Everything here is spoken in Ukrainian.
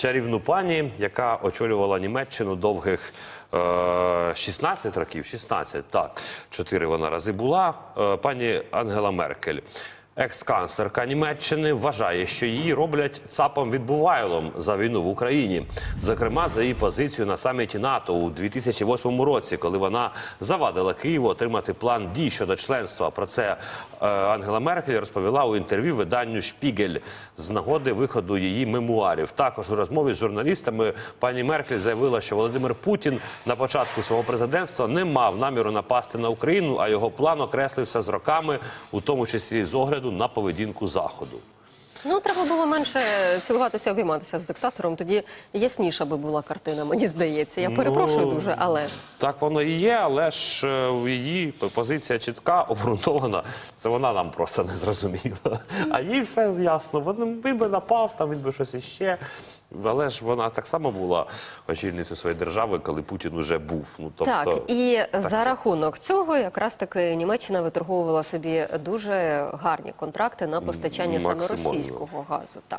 чарівну пані, яка очолювала Німеччину довгих е, 16 років. 16, так. Чотири вона рази була. Е, пані Ангела Меркель. Екс-канцлерка Німеччини вважає, що її роблять цапом відбувайлом за війну в Україні. Зокрема, за її позицію на саміті НАТО у 2008 році, коли вона завадила Києву отримати план дій щодо членства. Про це е, Ангела Меркель розповіла у інтерв'ю виданню Шпігель з нагоди виходу її мемуарів. Також у розмові з журналістами пані Меркель заявила, що Володимир Путін на початку свого президентства не мав наміру напасти на Україну, а його план окреслився з роками, у тому числі з огляду на поведінку заходу. Ну, треба було менше цілуватися, обійматися з диктатором. Тоді ясніша би була картина, мені здається. Я перепрошую Ну, дуже, але Так воно і є, але ж е, її позиція чітка, обґрунтована. Це вона нам просто не зрозуміла. А їй все ясно. Він би напав, там він би щось іще. Але ж вона так само була очільницею своєї держави, коли Путін уже був. Ну тобто так і за рахунок цього якраз таки Німеччина виторговувала собі дуже гарні контракти на постачання саме російського газу. Так